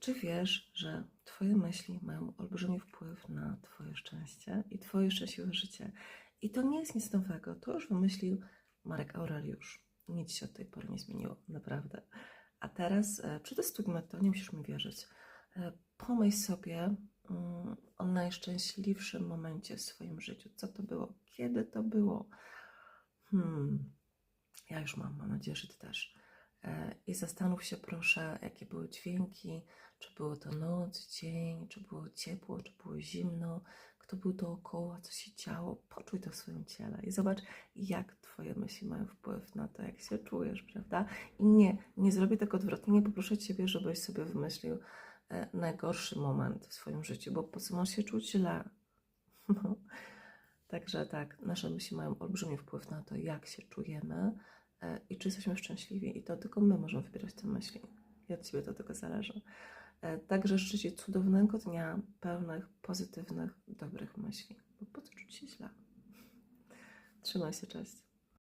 Czy wiesz, że Twoje myśli mają olbrzymi wpływ na Twoje szczęście i Twoje szczęśliwe życie? I to nie jest nic nowego. To już wymyślił Marek Aureliusz. Nic się od tej pory nie zmieniło, naprawdę. A teraz e, przetestujmy to, nie musisz mi wierzyć. E, pomyśl sobie mm, o najszczęśliwszym momencie w swoim życiu. Co to było? Kiedy to było? Hmm, ja już mam, mam nadzieję, że Ty też. E, I zastanów się proszę, jakie były dźwięki, czy było to noc, dzień, czy było ciepło, czy było zimno, kto był dookoła, co się działo. Poczuj to w swoim ciele i zobacz, jak Twoje myśli mają wpływ na to, jak się czujesz, prawda? I nie, nie zrobię tego odwrotnie, nie poproszę Ciebie, żebyś sobie wymyślił e, najgorszy moment w swoim życiu, bo po co masz się czuć źle? No. Także tak, nasze myśli mają olbrzymi wpływ na to, jak się czujemy i czy jesteśmy szczęśliwi. I to tylko my możemy wybierać te myśli. I od Ciebie to tylko zależy. E, Także życzę Ci cudownego dnia, pełnych pozytywnych, dobrych myśli. Bo po co czuć się źle? Trzymaj się, cześć.